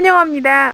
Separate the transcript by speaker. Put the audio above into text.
Speaker 1: 환영합니다.